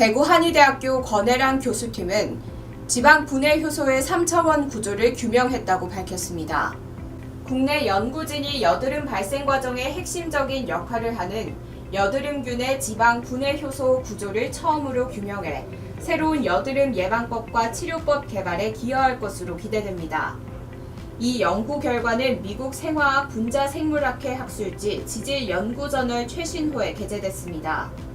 대구 한의대학교 권혜랑 교수팀은 지방 분해 효소의 3차원 구조를 규명했다고 밝혔습니다. 국내 연구진이 여드름 발생 과정에 핵심적인 역할을 하는 여드름균의 지방 분해 효소 구조를 처음으로 규명해 새로운 여드름 예방법과 치료법 개발에 기여할 것으로 기대됩니다. 이 연구 결과는 미국 생화학 분자 생물학회 학술지 지질 연구저널 최신호에 게재됐습니다.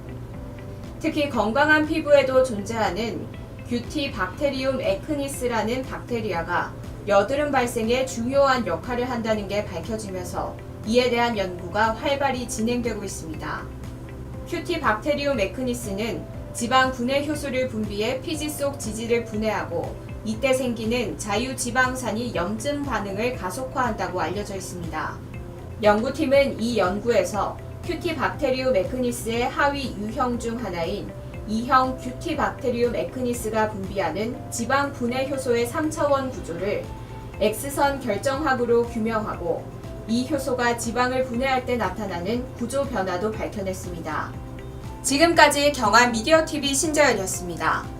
특히 건강한 피부에도 존재하는 뷰티 박테리움 에크니스라는 박테리아가 여드름 발생에 중요한 역할을 한다는 게 밝혀지면서 이에 대한 연구가 활발히 진행되고 있습니다. 큐티 박테리움 에크니스는 지방 분해 효소를 분비해 피지 속 지질을 분해하고 이때 생기는 자유지방산이 염증 반응을 가속화한다고 알려져 있습니다. 연구팀은 이 연구에서 큐티 박테리움 에크니스의 하위 유형 중 하나인 2형 큐티 박테리움 에크니스가 분비하는 지방 분해 효소의 3차원 구조를 X선 결정합으로 규명하고 이 효소가 지방을 분해할 때 나타나는 구조 변화도 밝혀냈습니다. 지금까지 경한 미디어 TV 신재현이었습니다.